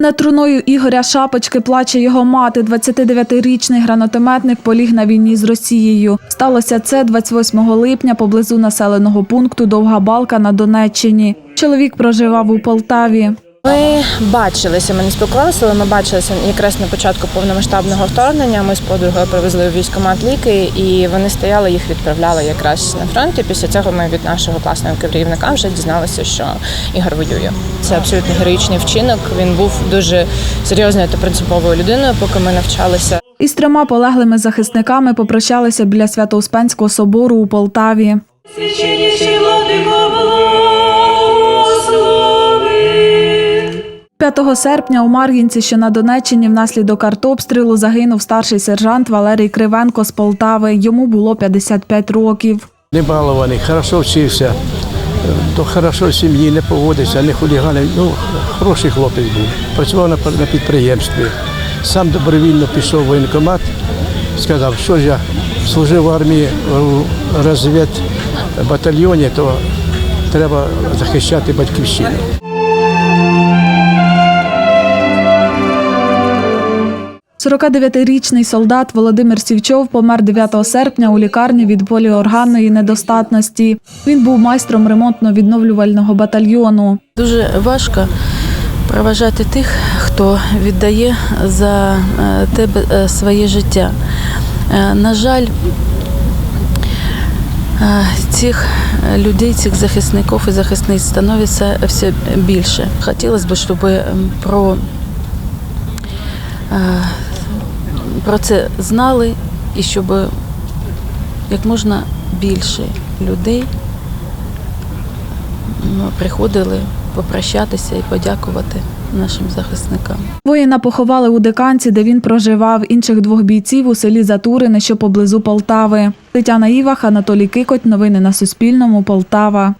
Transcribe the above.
Над труною Ігоря Шапочки плаче його мати. 29-річний гранатометник поліг на війні з Росією. Сталося це 28 липня поблизу населеного пункту Довга Балка на Донеччині. Чоловік проживав у Полтаві. Ми бачилися, ми не спілкувалися, але ми бачилися якраз на початку повномасштабного вторгнення. Ми з подругою привезли в військкомат ліки, і вони стояли, їх відправляли якраз на фронті. Після цього ми від нашого класного керівника вже дізналися, що Ігор воює. Це абсолютно героїчний вчинок. Він був дуже серйозною та принциповою людиною, поки ми навчалися. Із трьома полеглими захисниками попрощалися біля Свято-Успенського собору у Полтаві. 9 серпня у Мар'їнці, що на Донеччині, внаслідок артобстрілу загинув старший сержант Валерій Кривенко з Полтави. Йому було 55 років. Не балований, хорошо вчився, то хорошо в сім'ї не поводився, не хулігани, Ну, хороший хлопець був. Працював на підприємстві. Сам добровільно пішов в воєнкомат, сказав, що ж я служив в армії в розвідбатальйоні, то треба захищати батьківщину. 49-річний солдат Володимир Сівчов помер 9 серпня у лікарні від поліорганної недостатності. Він був майстром ремонтно-відновлювального батальйону. Дуже важко проважати тих, хто віддає за е, тебе е, своє життя. Е, На жаль, цих людей, цих захисників і захисниць становиться все більше. Хотілося б, щоб ем, про, про це знали і щоб як можна більше людей ну, приходили попрощатися і подякувати нашим захисникам. Воїна поховали у Диканці, де він проживав. Інших двох бійців у селі Затурине, що поблизу Полтави. Тетяна Івах, Анатолій Кикоть. Новини на Суспільному. Полтава.